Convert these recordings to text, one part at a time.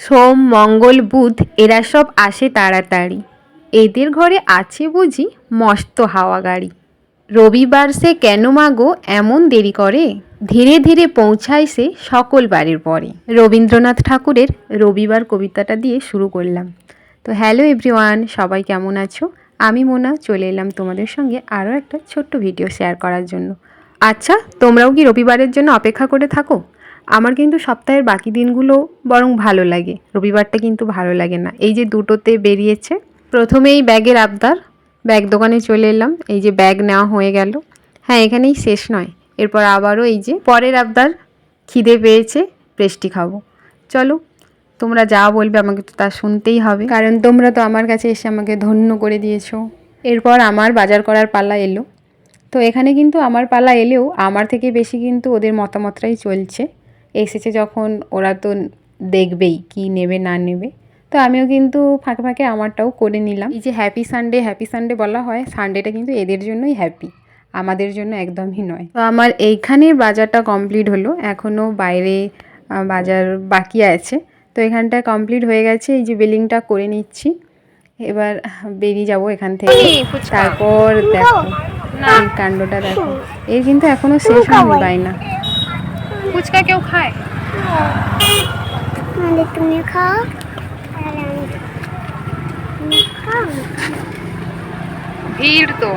সোম, মঙ্গল, বুধ, এরা সব আসে তাড়াতাড়ি। এদের ঘরে আছে বুঝি মস্ত হাওয়া গাড়ি। রবিবার সে কেন মাগো এমন দেরি করে? ধীরে ধীরে পৌঁছায় সে সকল বাড়ির পরে। রবীন্দ্রনাথ ঠাকুরের রবিবার কবিতাটা দিয়ে শুরু করলাম। তো হ্যালো এভরিওয়ান, সবাই কেমন আছো? আমি মোনা, চলে এলাম তোমাদের সঙ্গে আরও একটা ছোট্ট ভিডিও শেয়ার করার জন্য। আচ্ছা তোমরাও কি রবিবারের জন্য অপেক্ষা করে থাকো? আমার কিন্তু সপ্তাহের বাকি দিনগুলো বরং ভালো লাগে। রবিবারটা কিন্তু ভালো লাগে না। এই যে দুটোতে বেরিয়েছে, প্রথমেই ব্যাগের আবদার। ব্যাগ দোকানে চলে এলাম, এই যে ব্যাগ নেওয়া হয়ে গেল। হ্যাঁ এখানেই শেষ নয়। এরপর আবারও এই যে পরের আবদার, খিদে পেয়েছে পেস্টি খাব। চলো, তোমরা যা বলবে আমাকে তো তা শুনতেই হবে। কারণ তোমরা তো আমার কাছে এসে আমাকে ধন্য করে দিয়েছ। এরপর আমার বাজার করার পাল্লা এলো। তো এখানে কিন্তু আমার পালা এলেও আমার থেকে বেশি কিন্তু ওদের মতামতটাই চলছে। এসেছে যখন ওরা তো দেখবেই কি নেবে না নেবে। তো আমিও কিন্তু ফাঁকে ফাঁকে আমারটাও করে নিলাম। এই যে হ্যাপি সানডে হ্যাপি সানডে বলা হয় সানডেটা কিন্তু এদের জন্যই হ্যাপি আমাদের জন্য একদমই নয়। তো আমার এইখানের বাজারটা কমপ্লিট হলো এখনও বাইরে বাজার বাকি আছে। তো এখানটা কমপ্লিট হয়ে গেছে এই যে বিলিংটা করে নিচ্ছি। এবার বেরিয়ে যাব এখান থেকে। তারপর দেখো কাণ্ডটা দেখো। এর কিন্তু এখনও শেষ হয়নি বাইনা ফুচকা কেউ খায়? মানে তুমি খাও। ভিড় তো।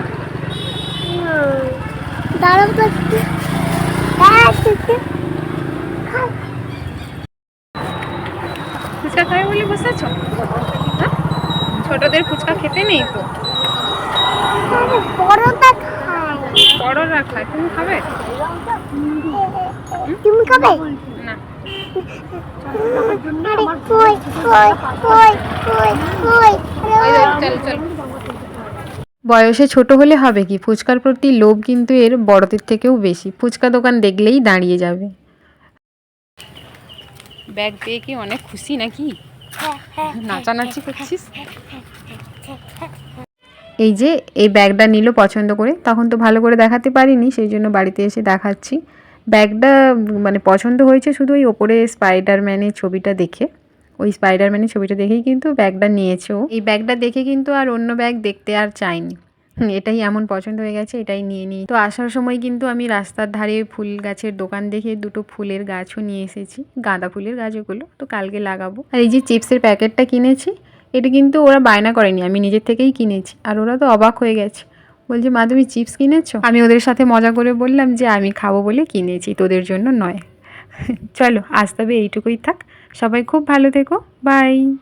খাও। ফুচকা খাবে বলে বসেছ? হ্যাঁ? ছোটদের ফুচকা খেতে নেই তো? বড়টা খাই বড়রা খায়। তুমি খাবে? তুমি খাবে? না। আরে কই কই কই কই কই? ওই যে, চল চল। বয়সে ছোট হলে হবে কি? ফুচকার প্রতি লোভ কিন্তু এর বড়দের থেকেও বেশি। ফুচকা দোকান দেখলেই দাঁড়িয়ে যাবে। ব্যাগ পেয়ে কি অনেক খুশি নাকি? নাচানাচি করছিস? এই যে, এই ব্যাগটা নিল পছন্দ করে। তখন তো ভালো করে দেখাতে পারিনি, সেই জন্য বাড়িতে এসে দেখাচ্ছি। ব্যাগটা মানে পছন্দ হয়েছে শুধু ওই ওপরে স্পাইডারম্যানের ছবিটা দেখে। ওই স্পাইডারম্যানের ছবিটা দেখেই কিন্তু ব্যাগটা নিয়েছে ও। এই ব্যাগটা দেখে কিন্তু আর অন্য ব্যাগ দেখতে আর চাইনি। এটাই এমন পছন্দ হয়ে গেছে, এটাই নিয়ে নিই। তো আসার সময় কিন্তু আমি রাস্তার ধারে ফুল গাছের দোকান দেখে দুটো ফুলের গাছও নিয়ে এসেছি। গাঁদা ফুলের গাছ ওগুলো, তো কালকে লাগাবো। আর এই যে চিপসের প্যাকেটটা কিনেছি এটা কিন্তু ওরা বায়না করেনি, আমি নিজের থেকেই কিনেছি। আর ওরা তো অবাক হয়ে গেছে। বলছে, মা, তুমি চিপস কিনেছো? আমি ওদের সাথে মজা করে বললাম যে, আমি খাব বলে কিনেছি, তোদের জন্য নয়। চলো, আজ তবে এইটুকুই থাক। সবাই খুব ভালো থেকো। বাই।